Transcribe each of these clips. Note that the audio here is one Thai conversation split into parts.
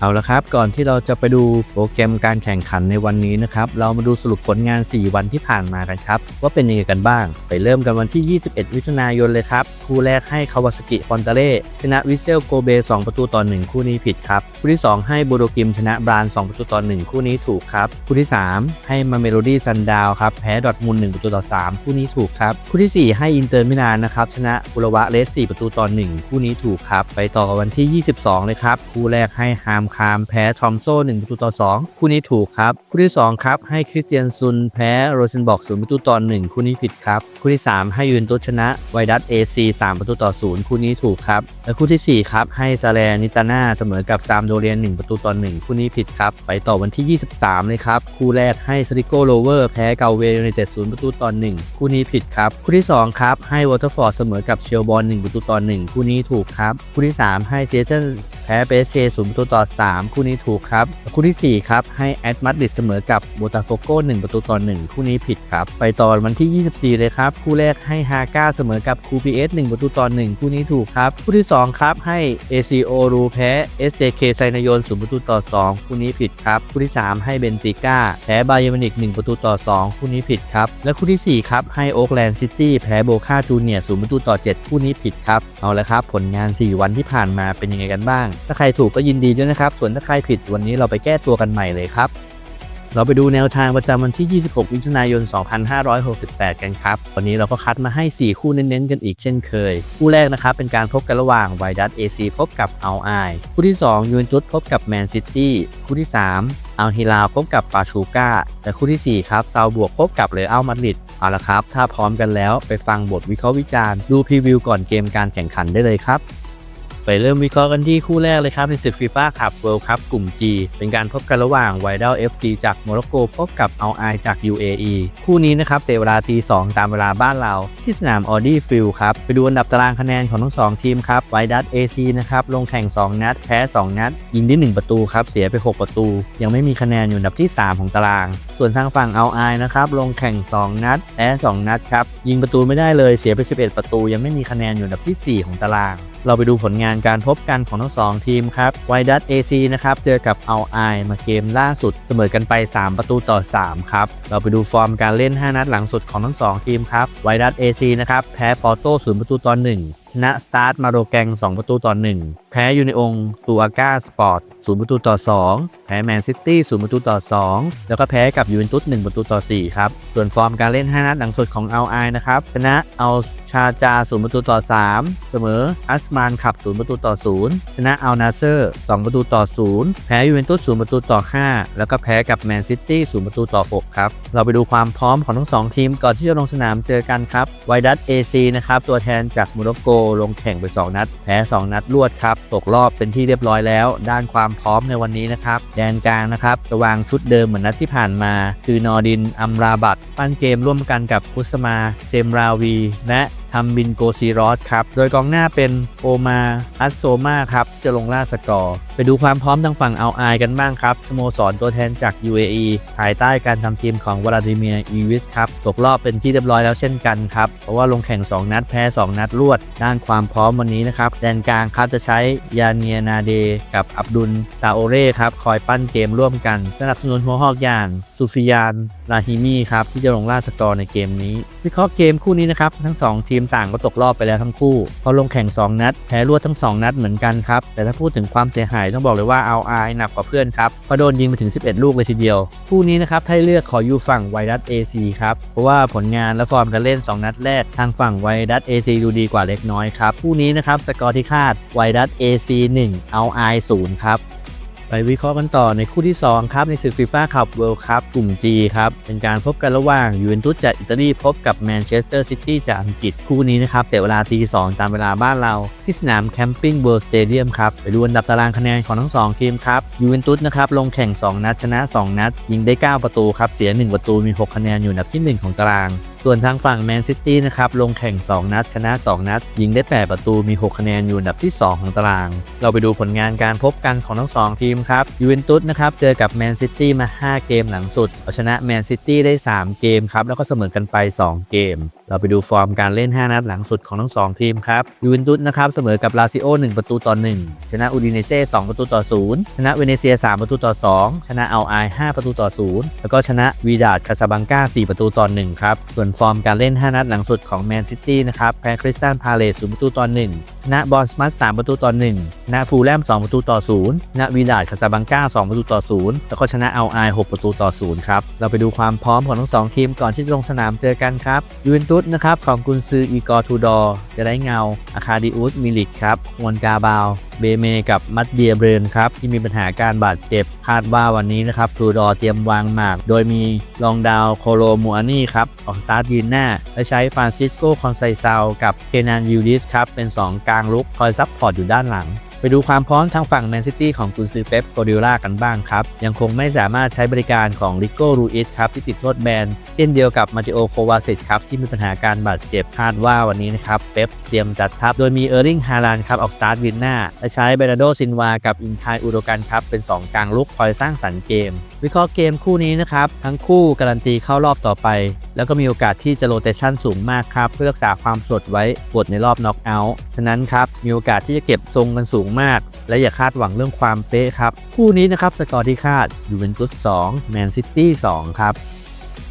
เอาละครับ ก่อนที่เราจะไปดูโปรแกรมการแข่งขันในวันนี้นะครับ เรามาดูสรุปผลงาน 4 วันที่ผ่านมากันครับ ว่าเป็นยังไงกันบ้าง ไปเริ่มกันวันที่ 21 มิถุนายนเลยครับ คู่แรกให้คาวาสกิฟอนเตเล่ชนะวิเซลโกเบ 2 ประตูต่อ 1 คู่นี้ผิดครับ คู่ที่ 2 ให้บูโดกิมชนะบราน 2 ประตูต่อ 1 คู่นี้ถูกครับ คู่ที่ 3 ให้มาเมโลดี้ซันดาวครับแพ้ดอทมุนด์1ประตูต่อ 3 คู่นี้ถูกครับ คู่ทีสี่ 4 ให้อินเตอร์มิลานนะครับชนะบุรวะเลส4ประตูต่อ 1 คู่นี้ถูกครับ ไปต่อกับวันที่ 22 เลยครับ คู่แรกให้ฮามคามแพ้ทอมโซ่1ประตูต่อ 2 คู่นี้ถูกครับ คู่ที่ 2 ครับ ให้คริสเตียนซุนแพ้โรเซนบอก0ประตูต่อ 1 คู่นี้ผิดครับ คู่ที่ 3 ให้ยูเวนตุสชนะไวดัสเอซี3ประตูต่อ 0 คู่นี้ถูกครับ และคู่ทีสี่4 ครับ ให้ซาเลนิตาน่าเสมอกับซามโดเรียน 1 ประตูต่อ 1 คู่นี้ผิดครับ ไปต่อวันที่ 23 เลยครับ คู่แรกให้สติโกโลเวอร์แพ้เกาเวยูไนเต็ด0ประตูต่อ 1 คู่นี้ผิดครับ คู่ที่ 2 ครับ ให้วอเตอร์ฟอร์ดเสมอกับเชลบอล1ประตูต่อ 1 คู่นี้ถูกครับ คู่ที่ 3 ให้เซเทน พ้เปเชศูนย์ประตูต่อ 3 คู่นี้ถูกครับ คู่ที่ 4 ครับ ให้แอดมาดริดเสมอกับโบตาโฟโก้1ประตูต่อ 1 คู่นี้ผิดครับ ไปต่อวันที่ 24 เลยครับ คู่แรกให้ฮาก้าเสมอกับคูพีเอส1ประตูต่อ 1 คู่นี้ถูกครับ คู่ที่ 2 ครับ ให้ ACO รูแพ้ SJK ไซนายน0ประตูต่อ 2 คู่นี้ผิดครับ คู่ที่ 3 ให้เบนฟิก้าแพ้บาเยอร์มินิก1ประตูต่อ 2 คู่นี้ผิดครับ และคู่ที่ 4 ครับ ให้โอ๊กแลนด์ซิตี้แพ้โบคาจูเนียร์0ประตูต่อ 7 คู่นี้ผิดครับ เอาละครับ ผลงาน 4 วันที่ผ่านมาเป็นยังไงกันบ้างถ้าใครถูกก็ยินดีด้วยนะครับ ส่วนถ้าใครผิดวันนี้เราไปแก้ตัวกันใหม่เลยครับ เราไปดูแนวทางประจำวันที่ 26 มิถุนายน 2568 กันครับ วันนี้เราก็คัดมาให้ 4 คู่เน้นๆ กันอีกเช่นเคย คู่แรกนะครับเป็นการพบกันระหว่างไวดัสเอซีพบกับอัลไอคู่ที่2ยูเวนตุสพบกับแมนซิตี้คู่ที่ 3อัลฮิลาพบกับปาชูกาและคู่ทีสี่4ครับซาวบวกพบกับเรอัลมาดริดเอาละครับ ถ้าพร้อมกันแล้วไปฟังบทวิเคราะห์วิจารณ์ดูพรีวิวก่อนเกมการแข่งขันได้เลยครับ ไปเริ่มวิเคราะห์กันที่คู่แรกเลยครับในศึกฟีฟ่าคัพเวิลด์คัพกลุ่ม G เป็นการพบกันระหว่างไวดัล FC จากโมร็อกโกพบกับเอาไอจาก UAE คู่นี้นะครับเตะเวลาตี 2 ตามเวลาบ้านเรา ที่สนามออดี้ฟิลครับ ไปดูอันดับตารางคะแนนของทั้ง 2 ทีมครับไวดัล AC นะครับ ลงแข่ง 2 นัด แพ้ 2 นัด ยิงได้ 1 ประตูครับ เสียไป 6 ประตู ยังไม่มีคะแนนอยู่อันดับที่ 3 ของตาราง ส่วนทางฝั่งเอาไอนะครับลงแข่ง 2 นัด แพ้ 2 นัดครับยิงประตูไม่ได้เลยเสียไป 11 ประตู ยังไม่มีคะแนนอยู่อันดับที่ 4 ของตารางเราไปดูผลงานการพบกันของทั้งสองทีมครับไวดัตเอซีนะครับ เจอกับเอาไอมาเกมล่าสุดเสมอกันไป 3 ประตูต่อ 3 ครับ เราไปดูฟอร์มการเล่น 5 นัดหลังสุดของทั้งสองทีมครับไวดัตเอซีนะครับ แพ้ปอร์โต้ศูนย์ประตูต่อ1 ชนะสตาร์ทมาโรแกง 2 ประตูต่อ 1 แพ้ยูนิองตูอาก้าสปอร์ต0ประตูต่อ 2 แพ้แมนซิตี้0ประตูต่อ 2 แล้วก็แพ้กับยูเวนตุส1ประตูต่อ 4 ครับ ส่วนฟอร์มการเล่น 5 นัดหลังสุดของเอาไอนะครับชนะเอาชาจา0ประตูต่อ 3 เสมออัสมานขับ0ประตูต่อ 0 ชนะเอานาเซอร์ 2 ประตูต่อ 0 แพ้ยูเวนตุส0ประตูต่อ 5 แล้วก็แพ้กับแมนซิตี้0ประตูต่อ 6 ครับ เราไปดูความพร้อมของทั้ง 2 ทีมก่อนที่จะลงสนามเจอกันครับไวดัตเอซีนะครับตัวแทนจากโมร็อกโกลงแข่งไป 2 นัด แพ้ 2 นัดรวดครับ ตกรอบเป็นที่เรียบร้อยแล้ว ด้านความพร้อมในวันนี้นะครับแดนกลางนะครับจะวางชุดเดิมเหมือนนัดที่ผ่านมา คือนอร์ดินอัมราบัตปั้นเกมร่วมกันกับคุสมาเจมราวี และทำบินโกซีรอสครับ โดยกองหน้าเป็นโอมาอัสโซมาครับที่จะลงล่าสกอร์ ไปดูความพร้อมทางฝั่งเอาไอกันบ้างครับ สโมสรตัวแทนจาก UAE ภายใต้การทำทีมของวลาดิเมียร์อีวิสครับตกรอบเป็นที่เรียบร้อยแล้วเช่นกันครับ เพราะว่าลงแข่ง 2 นัดแพ้ 2 นัดรวด ด้านความพร้อมวันนี้นะครับแดนกลางครับจะใช้ยาเนียนาเดกับอับดุลตาโอเร่ครับคอยปั้นเกมร่วมกัน สนับสนุนหัวหอกอย่าง ซูฟิยานลาฮิมีครับที่จะลงล่าสกอร์ในเกมนี้ วิเคราะห์เกมคู่นี้นะครับ ทั้ง 2 ทีมต่างก็ตกรอบไปแล้วทั้งคู่เพอลงแข่ง 2 นัด แพ้รวดทั้ง 2 นัดเหมือนกันครับ แต่ถ้าพูดถึงความเสียหายต้องบอกเลยว่าเอาไอหนักกว่าเพื่อนครับเพราะโดนยิงไปถึง 11 ลูกเลยทีเดียว คู่นี้นะครับถ้าให้เลือกขออยู่ฝั่งไวรัส AC ครับเพราะว่าผลงานและฟอร์มการเล่น 2 นัดแรกทางฝั่งไวรัส AC ดูดีกว่าเล็กน้อยครับคู่นี้นะครับสกอร์ที่คาดไวรัส AC 1เอาไอ0ครับ ไปวิเคราะห์กันต่อในคู่ที่ 2 ครับ ในศึกฟีฟ่าคัพเวิลด์คัพกลุ่ม G ครับ เป็นการพบกันระหว่างยูเวนตุสจากอิตาลีพบกับแมนเชสเตอร์ซิตี้จากอังกฤษคู่นี้นะครับแต่เวลาตี2ตามเวลาบ้านเรา ที่สนามแคมปิ้งเวิลด์สเตเดียมครับ ไปดูอันดับตารางคะแนนของทั้ง 2 ทีมครับยูเวนตุสนะครับลงแข่ง 2 นัดชนะ 2 นัด ยิงได้ 9 ประตูครับเสีย 1 ประตูมี 6 คะแนนอยู่อันดับที่ 1 ของตาราง ส่วนทางฝั่งแมนซิตี้นะครับลงแข่ง 2 นัด ชนะ 2 นัด ยิงได้ 8 ประตูมี 6 คะแนนอยู่อันดับที่ 2 ของตาราง เราไปดูผลงานการพบกันของทั้ง 2 ทีมครับยูเวนตุสนะครับเจอกับแมนซิตี้มา 5 เกมหลังสุดเอาชนะแมนซิตี้ได้ 3 เกมครับแล้วก็เสมอกันไป 2 เกม เราไปดูฟอร์มการเล่น 5 นัดหลังสุดของทั้ง 2 ทีมครับยูเวนตุสนะครับเสมอกับลาซิโอ 1 ประตูต่อ 1 ชนะอูดิเนเซ่2ประตูต่อ 0 ชนะเวเนเซีย 3 ประตูต่อ 2 ชนะอัลไอ5ประตูต่อ 0 แล้วก็ชนะวีดาดคาซาบังกา4 ประตูต่อ 1 ครับ ส่วนฟอร์มการเล่น 5 นัดหลังสุดของแมนซิตี้นะครับแพ้คริสตันพาเลส0ประตูต่อ 1 ชนะบอลสมัต3ประตูต่อ 1 ชนะฟูลแลม 2 ประตูต่อ 0 ชนะวีดาดคาซาบังกา2ประตูต่อ 0 แล้วก็ชนะอัลไอ6ประตูต่อ 0 ครับ เราไปดูความพร้อมของทั้ง 2 ทีมก่อนที่จะลงสนามเจอกันครับยูเวนตุสนะครับของกุนซืออีกอร์ทูดอร์จะได้เงาอาคาดิอุสมิลิกครับมวนกาบาว เบเมกับมัดเดียเบรนครับที่มีปัญหาการบาดเจ็บคาดว่าวันนี้นะครับทูดอร์เตรียมวางหมาก โดยมีลองดาวโคโลมูอานี่ครับออกสตาร์ทยืนหน้า และใช้ฟรานซิสโกคอนไซซาวกับเคนานยูริสครับเป็น 2 กลางลุกคอยซับพอร์ตอยู่ด้านหลัง ไปดูความพร้อมทางฝั่งแมนซิตี้ของกุนซือเป๊ปโกดิล่ากันบ้างครับ ยังคงไม่สามารถใช้บริการของลิโก้รูอิสครับที่ติดโทษแบนเช่นเดียวกับมาติโอโควาซิตครับที่มีปัญหาการบาดเจ็บคาดว่าวันนี้นะครับเป๊ปเตรียมจัดทัพโดยมีเออร์ลิงฮาลันครับออกสตาร์ทวินหน้าและใช้เบรนาโดซินวากับอินทายอุโดกันครับเป็น 2กลางลุกคอยสร้างสรรค์เกมวิเคราะห์เกมคู่นี้นะครับ ทั้งคู่การันตีเข้ารอบต่อไป แล้วก็มีโอกาสที่จะโรเตชันสูงมากครับ เพื่อรักษาความสดไว้บทในรอบน็อกเอาท์ฉะนั้นครับ มีโอกาสที่จะเก็บทรงกันสูงมาก และอย่าคาดหวังเรื่องความเป๊ะครับ คู่นี้นะครับสกอร์ที่คาดยูเวนตุส2แมนซิตี้2ครับ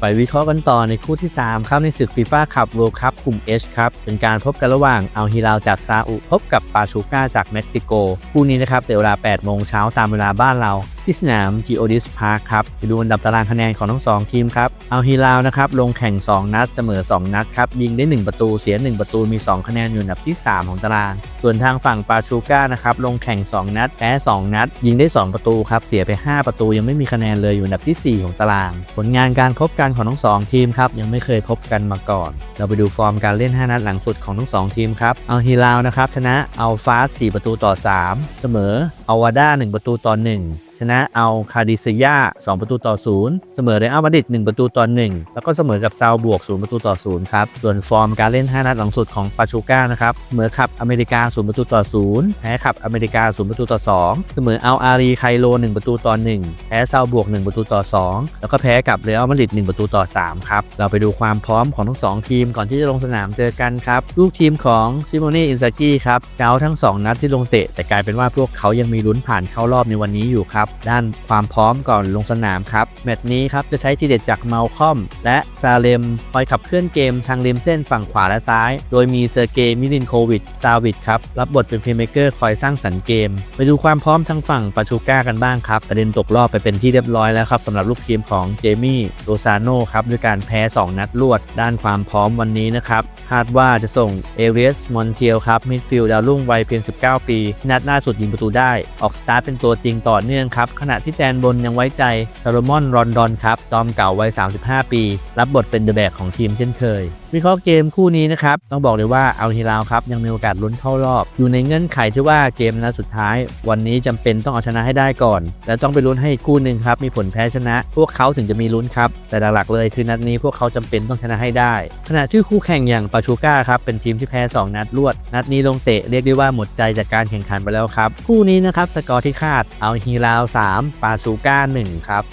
ไปวิเคราะห์กันต่อในคู่ที่ 3 ครับ ในศึกฟีฟ่าคัพเวิลคัพกลุ่ม H ครับ เป็นการพบกันระหว่างอัลฮิลาลจากซาอุ พบกับปาชูก้าจากเม็กซิโก คู่นี้นะครับตีเวลา8โมงเช้าตามเวลาบ้านเราที่สนาม Geodis Park ครับไปดูอันดับตารางคะแนนของทั้ง 2 ทีมครับเอัลฮิลาลนะครับลงแข่ง 2 นัดเสมอ 2 นัดครับยิงได้ 1 ประตูเสีย 1 ประตูมี 2 คะแนนอยู่อันดับที่ 3 ของตาราง ส่วนทางฝั่งปาชูก้านะครับลงแข่ง 2 นัดแพ้ 2 นัด ยิงได้ 2 ประตูครับเสียไป 5 ประตูยังไม่มีคะแนนเลยอยู่อันดับทีสี่4 ของตาราง ผลงานการพบกันของทั้ง 2 ทีมครับยังไม่เคยพบกันมาก่อน เราไปดูฟอร์มการเล่น 5 นัดหลังสุดของทั้ง 2 ทีมครับเอัลฮิลาลนะครับชนะเอัลฟาส4ประตูต่อ 3 เสมออัลวาด้า1ประตูต่อ 1 นะเอาคาดิเซีย2 ประตูต่อ 0 เสมอเรอัลมาดริด1ประตูต่อ 1 แล้วก็เสมอกับซาวบวก 0 ประตูต่อ 0 ครับ ส่วนฟอร์มการเล่น 5 นัดหลังสุดของปาชูก้านะครับ เสมอขับอเมริกา 0 ประตูต่อ 0 แพ้ขับอเมริกา 0 ประตูต่อ 2 เสมอเอาอารีไคโล 1 ประตูต่อ 1 แพ้ซาวบวก 1 ประตูต่อ 2 แล้วก็แพ้กับเรอัลมาดริด1 ประตูต่อ 3 ครับ เราไปดูความพร้อมของทั้ง 2 ทีมก่อนที่จะลงสนามเจอกันครับ ลูกทีมของซิโมเน่อินซากิครับเกาทั้ง 2 นัดที่ลงเตะแต่กลายเป็นว่าพวกเขายังมีลุ้นผ่านเข้ารอบในวันนี้อยู่ครับด้านความพร้อมก่อนลงสนามครับ แมตช์นี้ครับจะใช้ทีเด็ดจากเมาคอม และซาเลมคอยขับเคลื่อนเกมทางริมเส้นฝั่งขวาและซ้าย โดยมีเซอร์เกย์มิลินโควิดซาวิดครับ รับบทเป็นเพลย์เมเกอร์คอยสร้างสรรค์เกม ไปดูความพร้อมทางฝั่งปาชูก้ากันบ้างครับประเด็นตกรอบไปเป็นที่เรียบร้อยแล้วครับสำหรับลูกทีมของเจมี่โรซาโนครับด้วยการแพ้ 2 นัดรวด ด้านความพร้อมวันนี้นะครับคาดว่าจะส่งเอเรียสมอนเทียลครับมิดฟิลด์ดาวรุ่งวัยเพียง 19 ปี นัดล่าสุดยิงประตูได้ ออกสตาร์ทเป็นตัวจริงต่อเนื่องครับขณะที่แดนบนยังไว้ใจซาโลมอนรอนดอนครับจอมเก่าวัย 35 ปี รับบทเป็นเดอะแบกของทีมเช่นเคย วิเคราะห์เกมคู่นี้นะครับ ต้องบอกเลยว่าอัลฮิลาลครับ ยังมีโอกาสลุ้นเข้ารอบ อยู่ในเงื่อนไขที่ว่าเกมนัดสุดท้าย วันนี้จำเป็นต้องเอาชนะให้ได้ก่อน และต้องไปลุ้นให้คู่หนึ่งครับ มีผลแพ้ชนะ พวกเขาถึงจะมีลุ้นครับ แต่หลักๆเลยคือนัดนี้พวกเขาจำเป็นต้องชนะให้ได้ ขณะที่คู่แข่งอย่างปาชูก้าครับเป็นทีมที่แพ้ 2 นัดรวด นัดนี้ลงเตะเรียกได้ว่าหมดใจจากการแข่งขันไปแล้วครับคู่นี้นะครับสกอร์ที่คาดเอาฮิลาล3ปาชูก้า1ครับ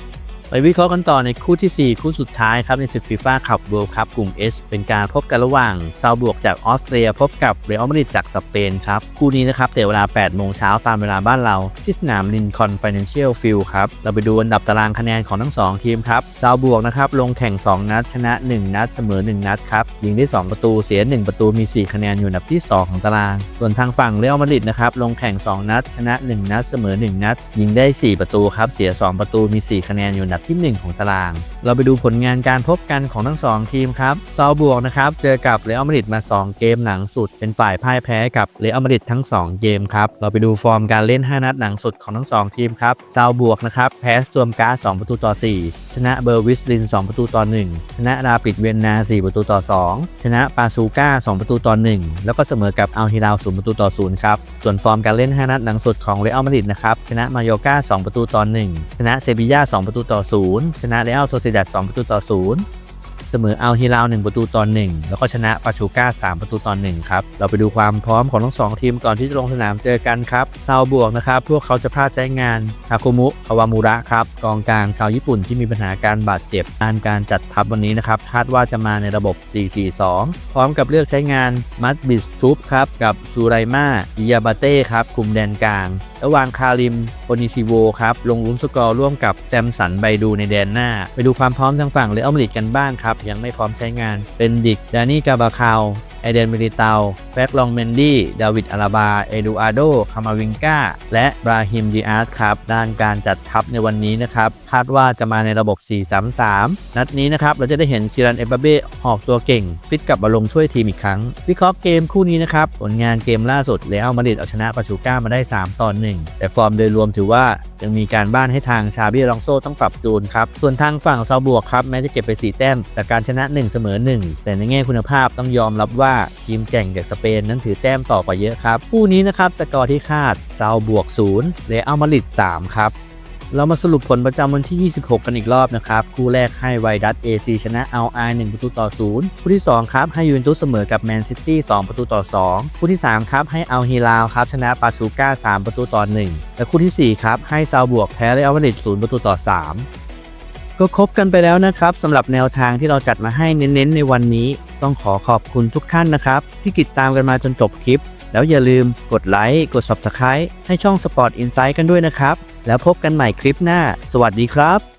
ไปวิเคราะห์กันต่อในคู่ทีสี่ 4 คู่สุดท้ายครับในศึกฟีฟ่าคัพเวิลด์คัพกลุ่ม S เป็นการพบกันระหว่างซาบวกจากออสเตรียพบกับเรอัลมาดริดจากสเปนครับ คู่นี้นะครับแต่เวลา 8 โมงเช้าตามเวลาบ้านเรา ที่สนามลินคอนฟินแลนเชียลฟิลด์ครับ เราไปดูอันดับตารางคะแนนของทั้ง 2 ทีมครับซาบวกนะครับลงแข่ง 2 นัด ชนะ 1 นัดเสมอ 1 นัดครับยิงได้ 2 ประตูเสีย 1 ประตูมี 4 คะแนนอยู่อันดับที่ 2 ของตาราง ส่วนทางฝั่งเรอัลมาดริดนะครับลงแข่ง 2 นัด ชนะ 1 นัดเสมอ 1 นัด ยิงได้ 4 ประตูครับเสีย 2 ประตูมี 4 คะแนนอยู่อันดับบทีหนึ่1 ของตาราง เราไปดูผลงานการพบกันของทั้ง 2 ทีมครับซาบวกนะครับเจอกับเรอัลมาดริดมา 2 เกมหลังสุด เป็นฝ่ายพ่ายแพ้กับเรอัลมาดริดทั้ง 2 เกมครับเราไปดูฟอร์มการเล่น 5 นัดหลังสุดของทั้ง 2 ทีมครับซาบวกนะครับแพ้สตวมการ์2ประตูต่อ 4 ชนะเบอร์วิสลิน 2 ประตูต่อ 1 ชนะราปิดเวียนนา 4 ประตูต่อ 2 ชนะปาซูก้า 2 ประตูต่อ 1 แล้วก็เสมอกับอัลฮิลาล0ประตูต่อ 0 ครับ ส่วนฟอร์มการเล่น 5 นัดหลังสุดของเรอัลมาดริดนะครับชนะมาโยกา2 ประตูต่อ 1 ชนะเซบีย่า2 ประตูต่อ0 ชนะเรอัลโซเซดัด2ประตูต่อ 0 เสมออัลฮิลาล1ประตูต่อ 1 แล้วก็ชนะปาชูก้า 3 ประตูต่อ 1 ครับ เราไปดูความพร้อมของทั้งสองทีมก่อนที่จะลงสนามเจอกันครับซาวบวกนะครับ พวกเขาจะพลาดใช้งานทาคุมุคาวามูระครับกองกลางชาวญี่ปุ่นที่มีปัญหาการบาดเจ็บการการจัดทัพวันนี้นะครับคาดว่าจะมาในระบบ 4-4-2 พร้อมกับเลือกใช้งานมัตบิสทูปครับกับซูไรมาอิยาบาเต้ครับคุมแดนกลางระหว่างคาริมโอนิซิโวครับ ลงลุ้นสกอร์ร่วมกับแซมสันไบดูในแดนหน้า ไปดูความพร้อมทางฝั่งเรอัลมาดริดกันบ้างครับ ยังไม่พร้อมใช้งานเป็นดิกดานี่กาบาคาว ไอเดนมิลิเตาแฟกลองเมนดี้ดาวิดอาราบา เอดูอาโด คามาวิงกาและบราฮิมดีอาร์ตครับ ด้านการจัดทัพในวันนี้นะครับคาดว่าจะมาในระบบ 4-3-3 นัดนี้นะครับ เราจะได้เห็นคิรันเอเบเบ้หอบตัวเก่ง ฟิตกลับมาลงช่วยทีมอีกครั้ง วิเคราะห์เกมคู่นี้นะครับ ผลงานเกมล่าสุดเรอัลมาดริดเอาชนะปาชูก้ามาได้ 3 ต่อ 1 แต่ฟอร์มโดยรวมถือว่า ยังมีการบ้านให้ทางชาบิลองโซต้องปรับจูนครับ ส่วนทางฝั่งซาบวกครับ แม้จะเก็บไป 4 แต้มแต่การชนะ 1 เสมอ 1 แต่ในแง่คุณภาพต้องยอมรับว่าทีมแก่งจากสเปนนั้นถือแต้มต่อกว่าเยอะครับ คู่นี้นะครับสกอร์ที่คาดซาบวก 0 เรอัลมาดริด3ครับ เรามาสรุปผลประจำวันที่ 26 กันอีกรอบนะครับ คู่แรกให้ไวดัส AC ชนะเอาไอ1ประตูต่อ0คู่ที่ 2 ครับ ให้ยูเวนตุสเสมอกับแมนซิตี้2ประตูต่อ 2 คู่ที่ 3 ครับ ให้เอลฮิลาลครับ ชนะปาซูก้า 3 ประตูต่อ 1 และคู่ทีสี่ 4 ครับ ให้ซาวบวกแพ้เรอัลมาดริด0ประตูต่อ 3 ก็ครบกันไปแล้วนะครับสำหรับแนวทางที่เราจัดมาให้เน้นๆในวันนี้ ต้องขอขอบคุณทุกท่านนะครับที่ติดตามกันมาจนจบคลิป แล้วอย่าลืมกดไลค์กด Subscribe ให้ช่อง Sport Insight กันด้วยนะครับ แล้วพบกันใหม่คลิปหน้า สวัสดีครับ